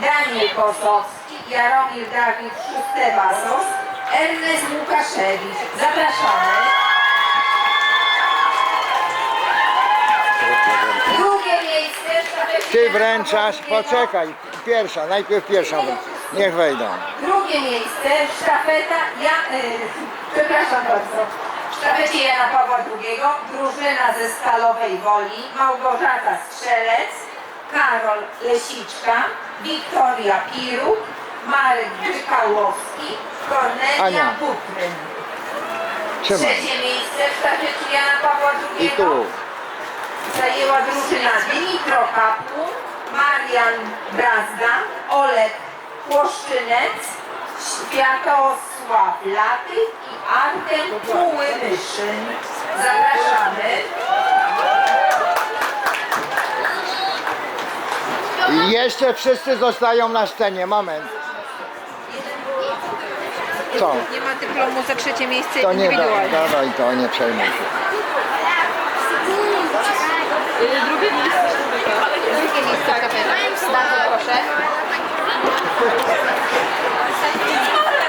Daniel Kosowski, Jaromir Dawid Szóstewasos, Ernest Łukaszewicz. Zapraszamy. Drugie miejsce. Sztafety Ty wręczasz, poczekaj, pierwsza, najpierw pierwsza, niech wejdą. Drugie miejsce. Sztafeta, ja, y, przepraszam bardzo, w sztafecie Jana Pawła II drużyna ze Stalowej Woli, Małgorzata Strzelec, Karol Lesiczka, Wiktoria Piruk, Marek Grykałowski, Kornelia Ania. Butryn. Trzymaj. Trzecie miejsce w sztafecie Jana Pawła II I tu. zajęła drużyna Dimitro Kapłun, Marian Brazda, Olek Płoszczynec, Światosław Laty i Artem Kuły-Myszyn. Zapraszamy. I jeszcze wszyscy zostają na scenie, moment. Co? Nie ma dyplomu za trzecie miejsce To nie da, dawaj to, nie przejmuj się. Drugie miejsce Drugie miejsce kapela. Bardzo proszę.